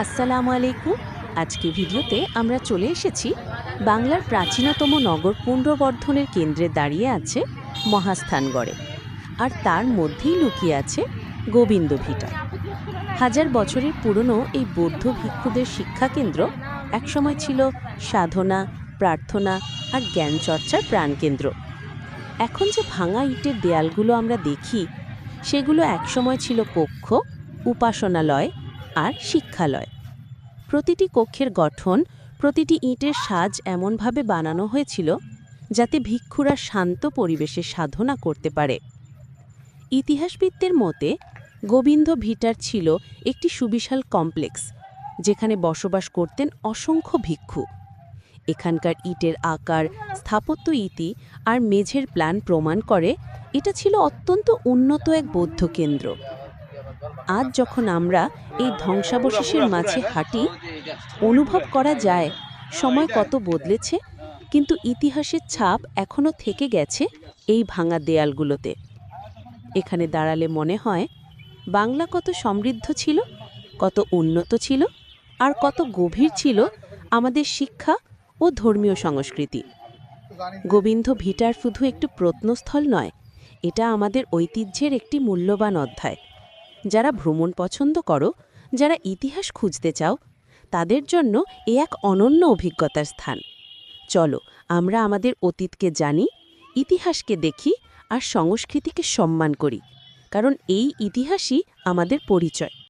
আসসালামু আলাইকুম। আজকে ভিডিওতে আমরা চলে এসেছি বাংলার প্রাচীনতম নগর পুনর্বর্ধনের কেন্দ্রে দাঁড়িয়ে আছে মহাস্থানগড়ে। আর তার মধ্যেই লুকিয়ে আছে গোবিন্দ ভিটা হাজার বছরের পুরনো এই বৌদ্ধ ভিক্ষুদের শিক্ষাকেন্দ্র একসময় ছিল সাধনা, প্রার্থনা আর জ্ঞান চর্চার প্রাণকেন্দ্র। এখন যে ভাঙা ইটের দেয়ালগুলো আমরা দেখি, সেগুলো একসময় ছিল কক্ষ, উপাসনালয় আর শিক্ষালয়। প্রতিটি কক্ষের গঠন, প্রতিটি ইটের সাজ এমনভাবে বানানো হয়েছিল যাতে ভিক্ষুরা শান্ত পরিবেশে সাধনা করতে পারে। ইতিহাসবিদদের মতে, গোবিন্দ ভিটার ছিল একটি সুবিশাল কমপ্লেক্স, যেখানে বসবাস করতেন অসংখ্য ভিক্ষু। এখানকার ইটের আকার, স্থাপত্য ইতি আর মেঝের প্ল্যান প্রমাণ করে এটা ছিল অত্যন্ত উন্নত এক বৌদ্ধ কেন্দ্র। আজ যখন আমরা এই ধ্বংসাবশেষের মাঝে হাঁটি অনুভব করা যায়, সময় কত বদলেছে, কিন্তু ইতিহাসের ছাপ এখনও থেকে গেছে এই ভাঙা দেয়ালগুলোতে। এখানে দাঁড়ালে মনে হয়, বাংলা কত সমৃদ্ধ ছিল, কত উন্নত ছিল, আর কত গভীর ছিল আমাদের শিক্ষা ও ধর্মীয় সংস্কৃতি। গোবিন্দ ভিটার শুধু একটু প্রত্নস্থল নয়, এটা আমাদের ঐতিহ্যের একটি মূল্যবান অধ্যায়। যারা ভ্রমণ পছন্দ করো যারা ইতিহাস খুঁজতে চাও, তাদের জন্য এ এক অনন্য অভিজ্ঞতার স্থান। চলো, আমরা আমাদের অতীতকে জানি, ইতিহাসকে দেখি আর সংস্কৃতিকে সম্মান করি, কারণ এই ইতিহাসই আমাদের পরিচয়।